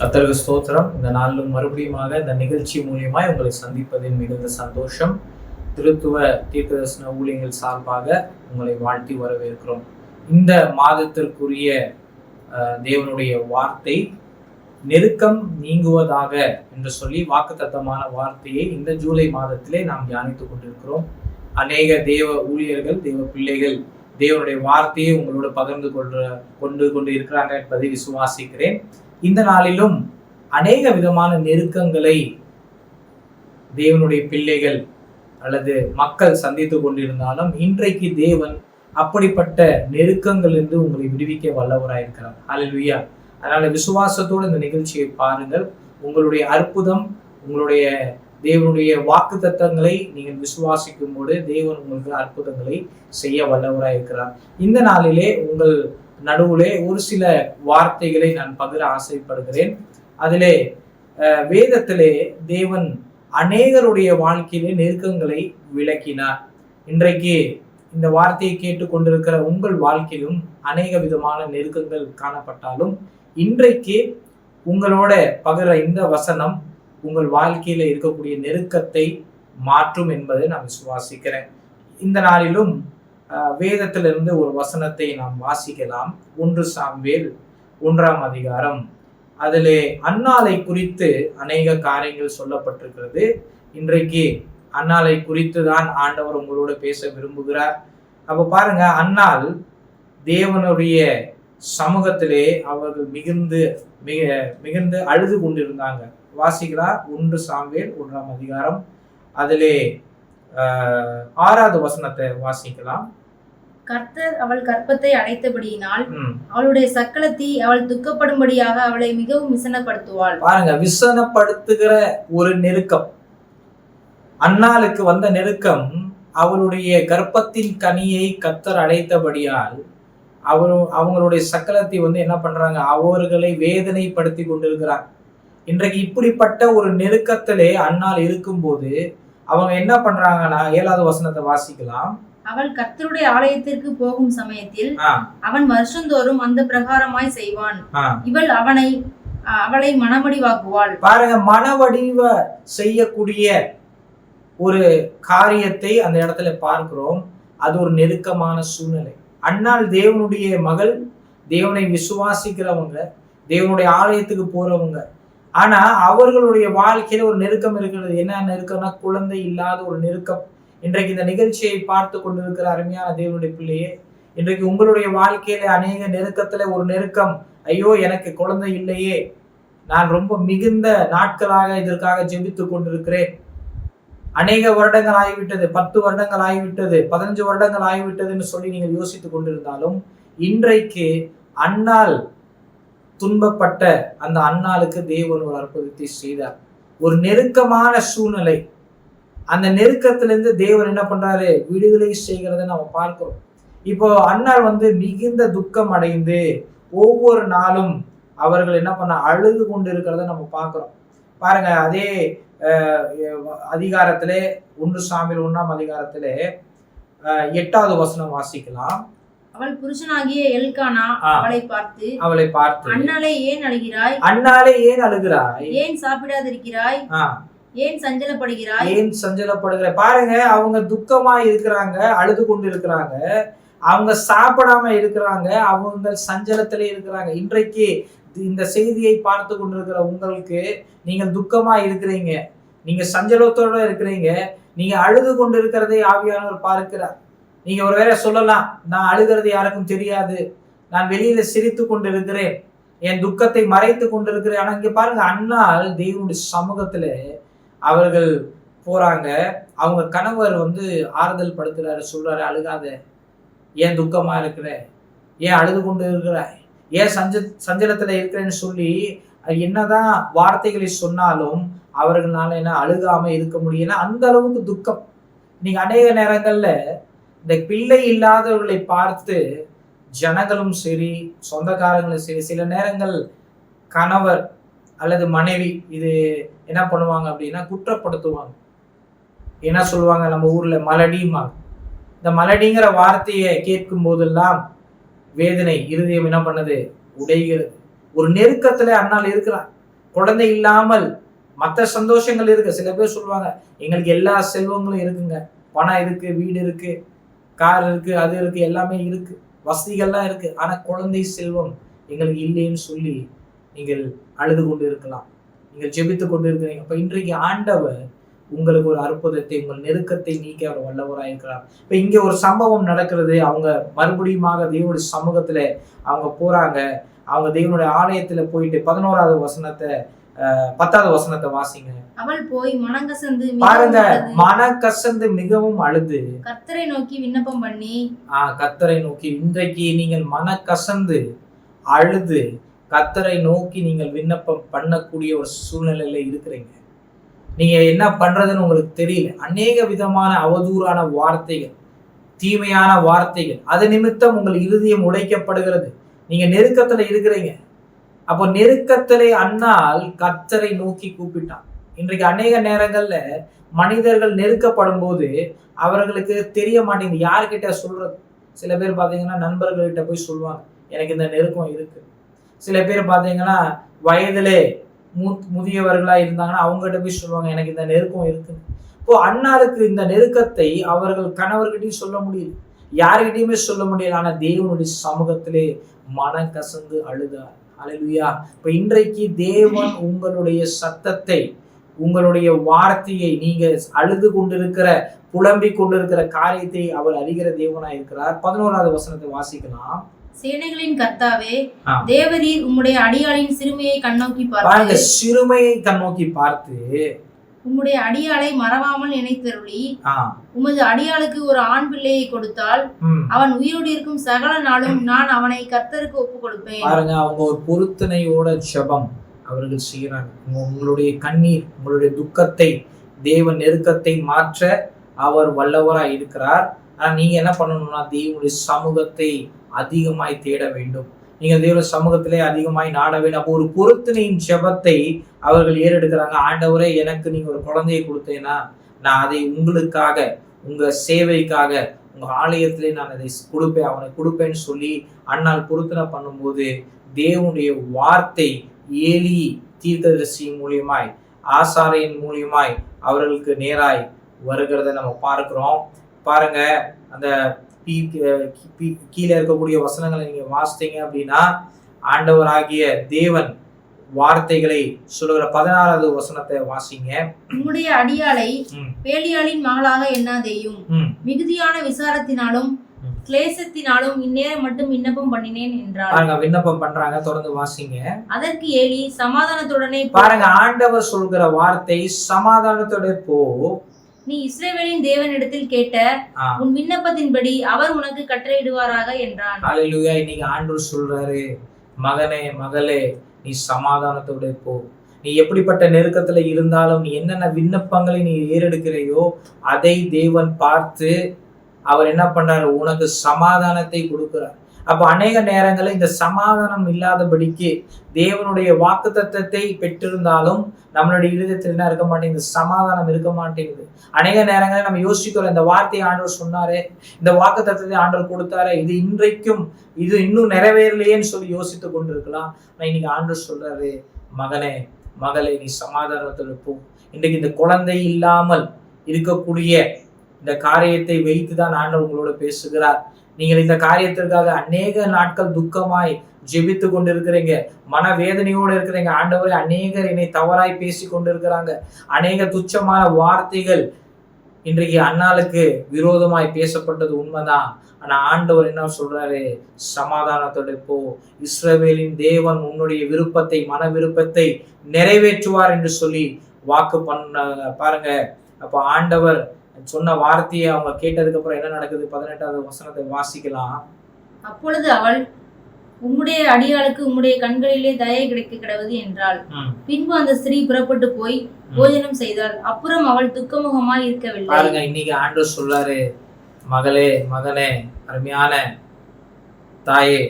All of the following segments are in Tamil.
கத்தருக்கு ஸ்தோத்திரம். இந்த நாளிலும் மறுபடியுமாக இந்த நிகழ்ச்சி மூலியமாக உங்களை சந்திப்பதில் மிகுந்த சந்தோஷம். திருத்துவ தீர்க்கதர்சன ஊழியங்கள் சார்பாக உங்களை வாழ்த்தி வரவேற்கிறோம். இந்த மாதத்திற்குரிய தேவனுடைய வார்த்தை நெருக்கம் நீங்குவதாக என்று சொல்லி வாக்குத்தத்தமான வார்த்தையை இந்த ஜூலை மாதத்திலே நாம் தியானித்துக் கொண்டிருக்கிறோம். அநேக தேவ ஊழியர்கள் தேவ பிள்ளைகள் தேவனுடைய வார்த்தையை உங்களோடு பகிர்ந்து கொள்ற கொண்டு கொண்டு இருக்கிறாங்க என்பதை விசுவாசிக்கிறேன். இந்த நாளிலும் அநேக விதமான நெருக்கங்களை தேவனுடைய பிள்ளைகள் அல்லது மக்கள் சந்தித்து கொண்டிருந்தாலும் இன்றைக்கு தேவன் அப்படிப்பட்ட நெருக்கங்களிலிருந்து உங்களை விடுவிக்க வல்லவராயிருக்கிறார் ஹalleluya அதனால விசுவாசத்தோடு இந்த நிகழ்ச்சியை பாருங்கள். உங்களுடைய அற்புதம் உங்களுடைய தேவனுடைய வாக்கு தத்தங்களை நீங்கள் விசுவாசிக்கும் போது தேவன் உங்களுக்கு அற்புதங்களை செய்ய வல்லவராயிருக்கிறார் இந்த நாளிலே உங்கள் நடுவிலே ஒரு சில வார்த்தைகளை நான் பகிர ஆசைப்படுகிறேன். அதிலே வேதத்திலே தேவன் அநேகருடைய வாழ்க்கையிலே நெருக்கங்களை விளக்கினார். இன்றைக்கு இந்த வார்த்தையை கேட்டுக்கொண்டிருக்கிற உங்கள் வாழ்க்கையிலும் அநேக விதமான நெருக்கங்கள் காணப்பட்டாலும் இன்றைக்கு உங்களோட பகிர இந்த வசனம் உங்கள் வாழ்க்கையில இருக்கக்கூடிய நெருக்கத்தை மாற்றும் என்பதை நான் விசுவாசிக்கிறேன். இந்த நாளிலும் வேதத்திலிருந்து ஒரு வசனத்தை நாம் வாசிக்கலாம். ஒன்று சாம்வேல் ஒன்றாம் அதிகாரம். அதிலே அன்னாலை குறித்து அநேக காரியங்கள் சொல்லப்பட்டிருக்கிறது. இன்றைக்கு அன்னாலை குறித்து தான் ஆண்டவர் உங்களோட பேச விரும்புகிறார். அப்போ பாருங்க அன்னாள் தேவனுடைய சமூகத்திலே அவர்கள் மிகுந்து மிக மிகுந்து அழுது கொண்டிருந்தாங்க. வாசிக்கலாம் ஒன்று சாம்வேல் ஒன்றாம் அதிகாரம். அதிலே ஆறாவது வசனத்தை வாசிக்கலாம். கர்த்தர் அவள் கற்பத்தை அடைத்தபடியினால். அவளுடைய சக்களத்தி அவள் துக்கப்படும்படியாக அவளை மிகவும் விசனப்படுத்துவாள். பாருங்க விசனப்படுத்துகிற ஒரு நெருக்கம். அன்னாளுக்கு வந்த நெருக்கம் அவளுடைய கர்ப்பத்தின் கனியை கத்தர் அடைத்தபடியால் அவர் அவங்களுடைய சக்கலத்தை வந்து என்ன பண்றாங்க அவர்களை வேதனைப்படுத்தி கொண்டிருக்கிறாங்க இன்றைக்கு இப்படிப்பட்ட ஒரு நெருக்கத்திலே அன்னாள் இருக்கும்போது அவங்க என்ன பண்றாங்கன்னா ஏழாவது வசனத்தை வாசிக்கலாம். அவள் கர்த்தருடைய ஆலயத்திற்கு போகும் சமயத்தில் அவன் வருஷந்தோறும் அந்த பிரகாரமாய் செய்வான். இவள் அவனை அவளை மனமடிவாக்குவாள். பாருங்க மனவடிவ செய்யக்கூடிய ஒரு காரியத்தை அந்த இடத்துல பார்க்கிறோம். அது ஒரு நெருக்கமான சூழ்நிலை. அண்ணாள் தேவனுடைய மகள் தேவனை விசுவாசிக்கிறவங்க தேவனுடைய ஆலயத்துக்கு போறவங்க ஆனா அவர்களுடைய வாழ்க்கையில ஒரு நெருக்கம் இருக்கிறது. என்ன நெருக்கம்னா குழந்தை இல்லாத ஒரு நெருக்கம். இன்றைக்கு இந்த நிகழ்ச்சியை பார்த்து கொண்டிருக்கிற அருமையான தேவனுடைய பிள்ளையே இன்றைக்கு உங்களுடைய வாழ்க்கையில அநேக நெருக்கத்துல ஒரு நெருக்கம். ஐயோ எனக்கு குழந்தை இல்லையே. நான் ரொம்ப மிகுந்த நாட்களாக இதற்காக ஜெபித்து கொண்டிருக்கிறேன். அநேக வருடங்கள் ஆகிவிட்டது. பத்து வருடங்கள் ஆகிவிட்டது. பதினஞ்சு வருடங்கள் ஆகிவிட்டதுன்னு சொல்லி நீங்கள் யோசித்துக் கொண்டிருந்தாலும் இன்றைக்கு அன்னால் துன்பப்பட்ட அந்த அண்ணாளுக்கு தேவன் ஒரு அற்புதத்தை செய்தார். ஒரு நெருக்கமான சூழ்நிலை. அந்த நெருக்கத்திலிருந்து தேவன் என்ன பண்றாரு? விடுதலை செய்கிறத நம்ம பார்க்கிறோம். இப்போ அன்னாள் வந்து மிகுந்த துக்கம் அடைந்து ஒவ்வொரு நாளும் அவர்கள் என்ன பண்ண அழுது கொண்டு இருக்கிறத நம்ம பார்க்கிறோம். பாருங்க அதே அதிகாரத்திலே ஒன்று சாமியில் ஒன்றாம் அதிகாரத்திலே எட்டாவது வசனம் வாசிக்கலாம். அவள் புருஷனாகிய எல்கானா. அவளை பார்த்து அவளை பார்த்து அண்ணலை ஏன் அழுகிறாய்? அண்ணாலே ஏன் அழுகிறாய்? ஏன் சாப்பிடாதிருக்கிறாய்? ஏன் சஞ்சலப்படுகிறாய்? ஏன் சஞ்சலப்படுகிற பாருங்க அவங்க துக்கமா இருக்கிறாங்க அழுது கொண்டு இருக்கிறாங்க அவங்க சாப்பிடாம இருக்கிறாங்க அவங்க சஞ்சலத்திலே இருக்கிறாங்க. இன்றைக்கு இந்த செய்தியை பார்த்து கொண்டிருக்கிற உங்களுக்கு நீங்கள் துக்கமா இருக்கிறீங்க. நீங்க சஞ்சலத்தோட இருக்கிறீங்க. நீங்க அழுது கொண்டு இருக்கிறதை ஆவியானவர் பார்க்கிறார். நீங்க ஒருவேளை சொல்லலாம் நான் அழுகிறது யாருக்கும் தெரியாது. நான் வெளியில சிரித்து கொண்டு இருக்கிறேன் என் துக்கத்தை மறைத்து கொண்டிருக்கிறேன். ஆனா இங்க பாருங்க அண்ணால் தெய்வனுடைய சமூகத்துல அவர்கள் போறாங்க. அவங்க கணவர் வந்து ஆறுதல் படுத்துறாரு சொல்றாரு அழுகாத. ஏன் துக்கமா இருக்கிற? ஏன் அழுது கொண்டு இருக்கிற? ஏன் சஞ்ச சஞ்சலத்துல இருக்கிறேன்னு சொல்லி என்னதான் வார்த்தைகளை சொன்னாலும் அவர்களால என்ன அழுகாம இருக்க முடியல. அந்த அளவுக்கு துக்கம். நீங்க அநேக நேரங்கள்ல இந்த பிள்ளை இல்லாதவர்களை பார்த்து ஜனங்களும் சரி சொந்தக்காரங்களும் சரி சில நேரங்கள் கணவர் அல்லது மனைவி இது என்ன பண்ணுவாங்க அப்படின்னா குற்றப்படுத்துவாங்க. என்ன சொல்லுவாங்க? நம்ம ஊர்ல மலடிம்பாங்க. இந்த மலடிங்கிற வார்த்தையை கேட்கும் போதெல்லாம் வேதனை இருதயம் என்ன பண்ணுது? உடைகிறது. ஒரு நெருக்கத்துல அண்ணால் இருக்கிறான். குழந்தை இல்லாமல் மற்ற சந்தோஷங்கள் இருக்கு. சில பேர் சொல்லுவாங்க எங்களுக்கு எல்லா செல்வங்களும் இருக்குங்க. பணம் இருக்கு வீடு இருக்கு. கார் இருக்கு அது இருக்கு எல்லாமே இருக்கு. வசதிகள்லாம் இருக்கு. ஆனா குழந்தை செல்வம் எங்களுக்கு இல்லைன்னு சொல்லி நீங்கள் அழுது கொண்டு இருக்கலாம் நீங்கள் ஜெபித்து கொண்டு இருக்கிறீங்க இப்போ இன்றைக்கு ஆண்டவர் உங்களுக்கு ஒரு அற்புதத்தை உங்கள் நெருக்கத்தை நீக்க அவர் வல்லவராக இருக்கிறார். இப்ப இங்க ஒரு சம்பவம் நடக்கிறது. அவங்க மறுபடியுமாக தேவனுடைய சமூகத்துல அவங்க போறாங்க. அவங்க தேவனுடைய ஆலயத்துல போயிட்டு பதினோராவது வசனத்தை பத்தாவது வசனத்தை வாசிங்க. அவள் போய் மனங்கசந்து பாருங்க அழுது, மன கசந்து மிகவும் அழுது. கர்த்தரை நோக்கி விண்ணப்பம் பண்ணி. ஆஹ் கத்தரை நோக்கி இன்றைக்கு நீங்கள் மன கசந்து அழுது கத்தரை நோக்கி நீங்கள் விண்ணப்பம் பண்ணக்கூடிய ஒரு சூழ்நிலையில இருக்கிறீங்க. நீங்க என்ன பண்றதுன்னு உங்களுக்கு தெரியல. அநேக விதமான அவதூறான வார்த்தைகள் தீமையான வார்த்தைகள் அது நிமித்தம் உங்கள் இருதயம் உடைக்கப்படுகிறது. நீங்க நெருக்கத்துல இருக்கிறீங்க. அப்போ நெருக்கத்திலே அண்ணால் கத்தரை நோக்கி கூப்பிட்டான். இன்றைக்கு அநேக நேரங்கள்ல மனிதர்கள் நெருக்கப்படும் போது அவர்களுக்கு தெரிய மாட்டேங்குது. யார்கிட்ட சொல்றது? சில பேர் பாத்தீங்கன்னா நண்பர்கள்கிட்ட போய் சொல்லுவாங்க எனக்கு இந்த நெருக்கம் இருக்கு. சில பேர் பாத்தீங்கன்னா வயதிலே மு முதியவர்களா இருந்தாங்கன்னா அவங்ககிட்ட போய் சொல்லுவாங்க எனக்கு இந்த நெருக்கம் இருக்கு. இப்போ அண்ணாளுக்கு இந்த நெருக்கத்தை அவர்கள் கணவர்கிட்டையும் சொல்ல முடியல. யார்கிட்டயுமே சொல்ல முடியல. ஆனா தேவனுடைய சமூகத்திலே மனம் கசந்து அழுதார். அழுவியா இப்ப இன்றைக்கு தேவன் உங்களுடைய சத்தத்தை உங்களுடைய வார்த்தையை நீங்க அழுது கொண்டிருக்கிற புலம்பிக் கொண்டிருக்கிற காரியத்தை அவர் அறிகிற தேவனா இருக்கிறார். பதினோராவது வசனத்தை வாசிக்கலாம். சேனைகளின் கர்த்தாவே. தேவரீர் உம்முடைய அடியாளின் சிறுமையை கண்ணோக்கி பார்த்து சிறுமையை கண்ணோக்கி பார்த்து உம்முடைய அடியாளை மறவாமல் நினைத்தருளி. உமது அடியாளுக்கு ஒரு ஆண் பிள்ளையை கொடுத்தால் அவன் உயிரோடு இருக்கும் சகல நாளும் நான் அவனை கர்த்தருக்கு ஒப்பு கொடுப்பேன். பாருங்க அவங்க ஒரு பொருத்தனையோட ஜெபம் அவர்கள் செய்யறாங்க உங்க- உங்களுடைய கண்ணீர் உங்களுடைய துக்கத்தை தேவ நெருக்கத்தை மாற்ற அவர் வல்லவராய் இருக்கிறார். ஆனா நீங்க என்ன பண்ணணும்னா தேவனுடைய சமூகத்தை அதிகமாய் தேட வேண்டும். நீங்கள் தேவ சமூகத்திலே அதிகமாய் நாட வேண்டும் அப்போ ஒரு பொருத்தனையின் ஜெபத்தை அவர்கள் ஏறெடுக்கிறாங்க. ஆண்டவரே எனக்கு நீங்கள் ஒரு குழந்தையை கொடுத்தேன்னா நான் அதை உங்களுக்காக உங்கள் சேவைக்காக உங்கள் ஆலயத்திலே நான் அதை கொடுப்பேன் அவனை கொடுப்பேன்னு சொல்லி அன்னால் பொருத்தனை பண்ணும்போது தேவனுடைய வார்த்தை ஏலி தீர்க்கதரிசி மூலியமாய் ஆசாரியின் மூலியமாய் அவர்களுக்கு நேராய் வருகிறத நம்ம பார்க்கிறோம். பாருங்க அந்த பீ- கீழே இருக்கக்கூடிய வசனங்களை நீங்க வாசித்தீங்க அப்படின்னா ஆண்டவராகிய தேவன் வார்த்தைகளை சொல்லுகிற பதினாறாவது வசனத்தை வாசிங்க உம்முடைய அடியாளை ம். பேலியாளின் மகளாக எண்ணாதேயும் ம். மிகுதியான விசாரத்தினாலும். கிளேசத்தினாலும் இந்நேரம் மட்டும் விண்ணப்பம் பண்ணினேன் என்றார் பாருங்க விண்ணப்பம் பண்றாங்க தொடர்ந்து வாசிங்க அதற்கு ஏலி சமாதானத்துடனே. பாருங்க ஆண்டவர் சொல்கிற வார்த்தை சமாதானத்தோட போ நீ இஸ்ரவேலின் தேவனிடத்தில் கேட்ட. உன் விண்ணப்பத்தின்படி அவர் உனக்கு கட்டளையிடுவாராக என்றான். ஹalleluya. இன்னைக்கு ஆண்டவர் சொல்றாரு மகனே மகளே நீ சமாதானத்தோட போ. நீ எப்படிப்பட்ட நெருக்கத்துல இருந்தாலும் நீ என்னென்ன விண்ணப்பங்களை நீ ஏறெடுக்கிறையோ அதை தேவன் பார்த்து அவர் என்ன பண்றாரு உனக்கு சமாதானத்தை கொடுக்கிறார். அப்ப அநேக நேரங்களில் இந்த சமாதானம் இல்லாதபடிக்கு தேவனுடைய வாக்கு தத்துவத்தை பெற்றிருந்தாலும் நம்மளுடைய இருதயத்தில் என்ன இருக்க மாட்டேங்குது? சமாதானம் இருக்க மாட்டேங்குது. அநேக நேரங்களில் நம்ம யோசிக்கிறோம் இந்த வார்த்தையை ஆண்டவர் சொன்னாரே இந்த வாக்கு தத்துவத்தை ஆண்டவர் கொடுத்தாரே இது இன்றைக்கும் இது இன்னும் நிறைவேறலையேன்னு சொல்லி யோசித்து கொண்டிருக்கலாம். நான் இன்னைக்கு ஆண்டவர் சொல்றாரு மகனே மகளே நீ சமாதானத்தில் போ. இன்றைக்கு இந்த குழந்தை இல்லாமல் இருக்கக்கூடிய இந்த காரியத்தை வைத்து தான் ஆண்டவர் உங்களோட பேசுகிறார். நீங்கள் இந்த காரியத்திற்காக அநேக நாட்கள் துக்கமாய் ஜெபித்து கொண்டிருக்கிறீங்க மனவேதனையோடு இருக்கிறீங்க. ஆண்டவரை அநேகர் என்னை தவறாய் பேசி கொண்டிருக்கிறாங்க. அநேக துச்சமான வார்த்தைகள் இன்றைக்கு அண்ணாளுக்கு விரோதமாய் பேசப்பட்டது உண்மைதான். ஆனா ஆண்டவர் என்ன சொல்றாரு? சமாதானத்தோட போ. இஸ்ரவேலின் தேவன் உன்னுடைய விருப்பத்தை மன விருப்பத்தை நிறைவேற்றுவார் என்று சொல்லி வாக்கு பண்ண பாருங்க. அப்ப ஆண்டவர் சொன்ன வார்த்தையை அவங்க கேட்டதுக்கு அப்புறம் என்ன நடக்குது? பதினெட்டாவது வசனத்தை வாசிக்கலாம். அப்பொழுது அவள் உம்முடைய அடியாளுக்கு உம்முடைய கண்களிலே தயை கிடைக்க கிடவது என்றாள். பின்பு அந்த ஸ்திரீ புறப்பட்டு போய் போஜனம் செய்தாள். அப்புறம் அவள் துக்கமுகமாய் இருக்கவில்லை. பாருங்க இன்னைக்கு ஆண்டவர் சொல்றாரு மகளே மகனே அருமையான தாயே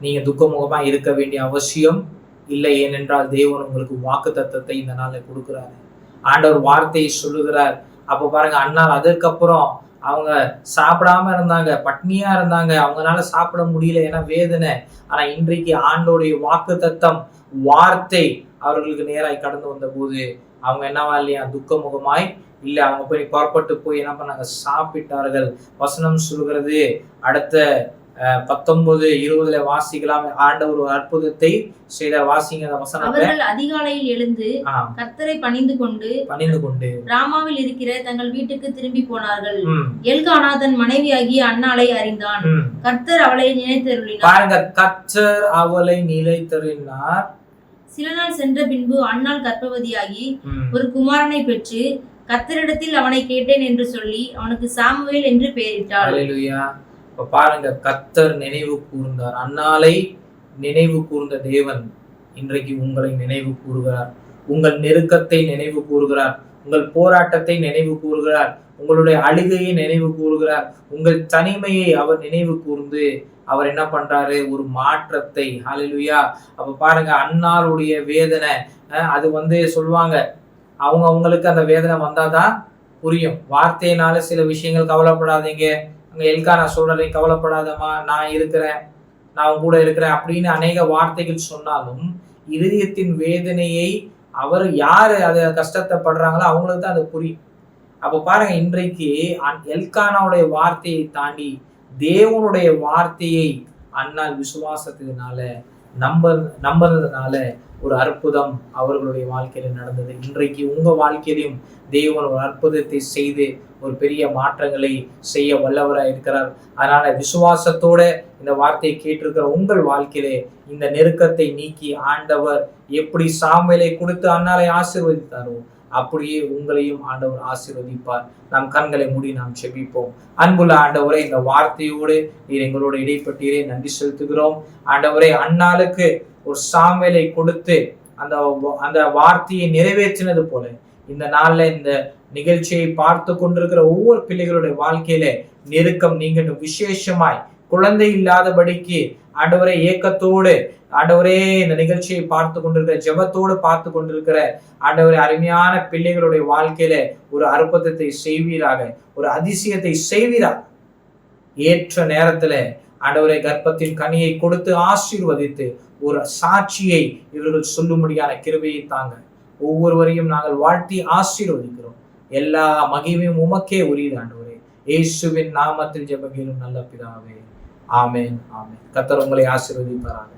நீங்க துக்கமுகமா இருக்க வேண்டிய அவசியம் இல்லை ஏனென்றால் தேவன் உங்களுக்கு வாக்கு தத்தத்தை இந்த நாள்ல கொடுக்கிறாரு. ஆண்டவர் வார்த்தையை சொல்லுகிறார். அப்போ பாருங்க அண்ணால் அதுக்கப்புறம் அவங்க சாப்பிடாம இருந்தாங்க பட்னியா இருந்தாங்க. அவங்களால சாப்பிட முடியல ஏன்னா வேதனை. ஆனா இன்றைக்கு ஆண்டோடைய வாக்கு தத்தம் வார்த்தை அவர்களுக்கு நேராய் கடந்து வந்த போது அவங்க என்னவா இல்லையா? துக்கமுகமாய் இல்ல அவங்க போய் புறப்பட்டு போய் என்ன பண்ணாங்க? சாப்பிட்டார்கள். வசனம் சொல்கிறது அடுத்த பத்தொன்பது இருபதுல வாசிக்கலாம். ஆண்டவர் ஒரு அற்புதத்தை செய்த வாசிங்க வசனத்தை அதிகாலையில் எழுந்து கர்த்தரை பணிந்து கொண்டு பணிந்து கொண்டு. ராமாவில் இருக்கிற தங்கள் வீட்டுக்கு திரும்பி போனார்கள். ம், எல்கானா தன் மனைவியாகிய அன்னாளை அறிந்தான். கர்த்தர் அவளை நினைத்தருளினார். பாருங்க கச்சர் அவளை நிலைத்தறினார் சில நாள் சென்ற பின்பு அன்னாள் கர்ப்பவதியாகி. ஒரு குமாரனை பெற்று கர்த்தரிடத்தில் அவனை கேட்டேன் என்று சொல்லி அவனுக்கு சாமுவேல் என்று பெயரிட்டாள். இப்ப பாருங்க கத்தர் நினைவு கூர்ந்தார். அன்னாலை நினைவு கூர்ந்த தேவன் இன்றைக்கு உங்களை நினைவு கூறுகிறார். உங்கள் நெருக்கத்தை நினைவு கூறுகிறார். உங்கள் போராட்டத்தை நினைவு கூறுகிறார். உங்களுடைய அழுகையை நினைவு கூறுகிறார். உங்கள் தனிமையை அவர் நினைவு கூர்ந்து அவர் என்ன பண்றாரு? ஒரு மாற்றத்தை. ஹalleluya அப்ப பாருங்க அன்னாருடைய வேதனை அஹ், அது வந்து சொல்லுவாங்க அவங்க அவங்களுக்கு அந்த வேதனை வந்தாதான் புரியும். வார்த்தையினால சில விஷயங்கள் கவலைப்படாதீங்க. அங்க எல்கானா சொல்றதை கவலைப்படாதம்மா நான் இருக்கிறேன் நான் கூட இருக்கிறேன் அப்படின்னு அநேக வார்த்தைகள் சொன்னாலும் இருதயத்தின் வேதனையை அவர் யாரு அதை கஷ்டத்தை படுறாங்களோ அவங்களுக்கு தான் அது புரியும். அப்ப பாருங்க இன்றைக்கு எல்கானாவுடைய வார்த்தையை தாண்டி தேவனுடைய வார்த்தையை அண்ணா விசுவாசத்தினால நம்ப நம்புறதுனால ஒரு அற்புதம் அவர்களுடைய வாழ்க்கையில நடந்தது. இன்றைக்கு உங்க வாழ்க்கையிலும் தேவன் ஒரு அற்புதத்தை செய்து ஒரு பெரிய மாற்றங்களை செய்ய வல்லவராக இருக்கிறார். அதனால விசுவாசத்தோட இந்த வார்த்தையை கேட்டிருக்கிற உங்கள் வாழ்க்கையிலே இந்த நெருக்கத்தை நீக்கி ஆண்டவர் எப்படி சாமுவேலை கொடுத்து அன்னாலை ஆசீர்வதித்தாரோ அப்படியே உங்களையும் ஆண்டவர் ஆசீர்வதிப்பார். நம் கண்களை மூடி நாம் செபிப்போம். அன்புள்ள ஆண்டவரை இந்த வார்த்தையோடு நீர் எங்களோட இடைப்பட்டீரே. நன்றி செலுத்துகிறோம். ஆண்டவரை அன்னாளுக்கு ஒரு சாமியலை கொடுத்து அந்த அந்த வார்த்தையை நிறைவேற்றினது போல இந்த நாள்ல இந்த நிகழ்ச்சியை பார்த்து கொண்டிருக்கிற ஒவ்வொரு பிள்ளைகளுடைய வாழ்க்கையில நெருக்கம் நீங்கட்டும். விசேஷமாய் குழந்தை இல்லாதபடிக்கு ஆண்டவரே ஏக்கத்தோடு ஆண்டவரே இந்த நிகழ்ச்சியை பார்த்து கொண்டிருக்கிற ஜெபத்தோடு பார்த்து கொண்டிருக்கிற ஆண்டவரே அருமையான பிள்ளைகளுடைய வாழ்க்கையில ஒரு அற்புதத்தை செய்வீராக ஒரு அதிசயத்தை செய்வீராக. ஏற்ற நேரத்துல ஆண்டவரை கர்ப்பத்தின் கனியை கொடுத்து ஆசீர்வதித்து ஒரு சாட்சியை இவர்கள் சொல்லும்படியான கிருபையை தாங்க. ஒவ்வொருவரையும் நாங்கள் வாழ்த்தி ஆசீர்வதிக்கிறோம். எல்லா மகிமையும் உமக்கே உரியது ஆண்டவரே. இயேசுவின் நாமத்தில் ஜெபகிலும் நல்ல பிதாவே. ஆமேன் ஆமேன். கத்தர் உங்களை ஆசீர்வதிப்பாராக.